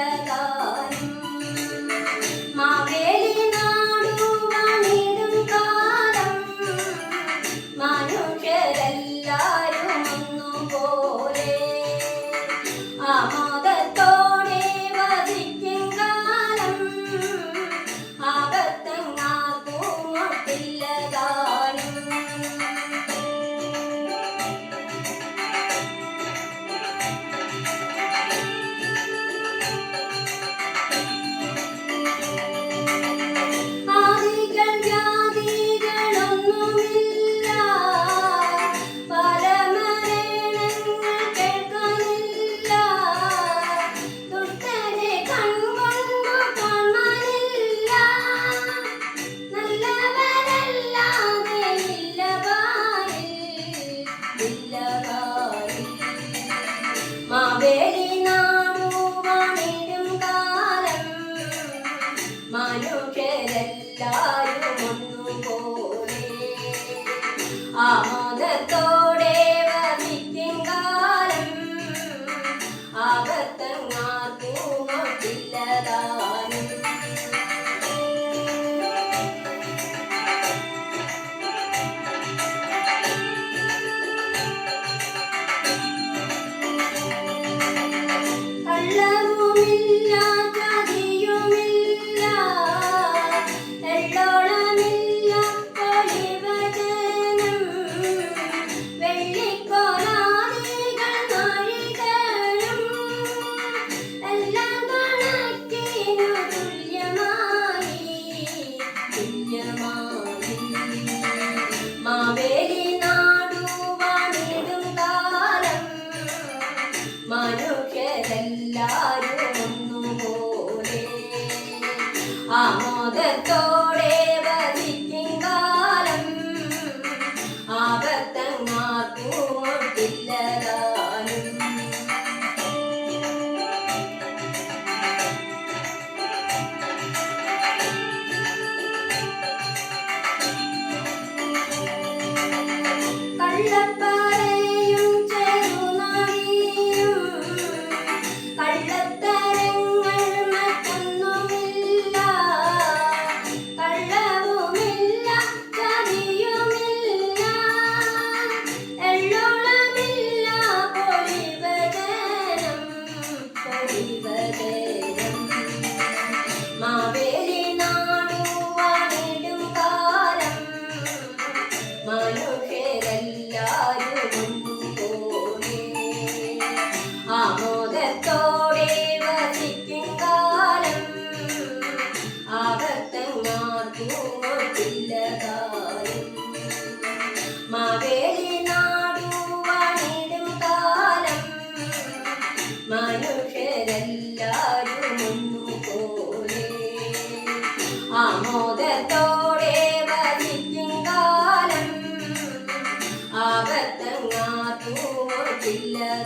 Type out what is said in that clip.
Yeah. മനുഷ്യരെല്ലാരും ഒന്നുപോലെ ആമോദത്തോടെ വധിക്കും കാലം. ആപത്തങ്ങാർക്കും ഇല്ലതാ ആമോദത്തോടെ വസിക്കും കാലം ആപത്തങ്ങാർക്കും ഒട്ടില്ലതാനും കള്ളപ്പറയും ആമോദത്തോടെ വസിക്കും കാലം. കാലം. മനുഷ്യരെല്ലാരും ഒന്നുപോലെ ആമോദ అబద్ధంగా తోటిల్లగాను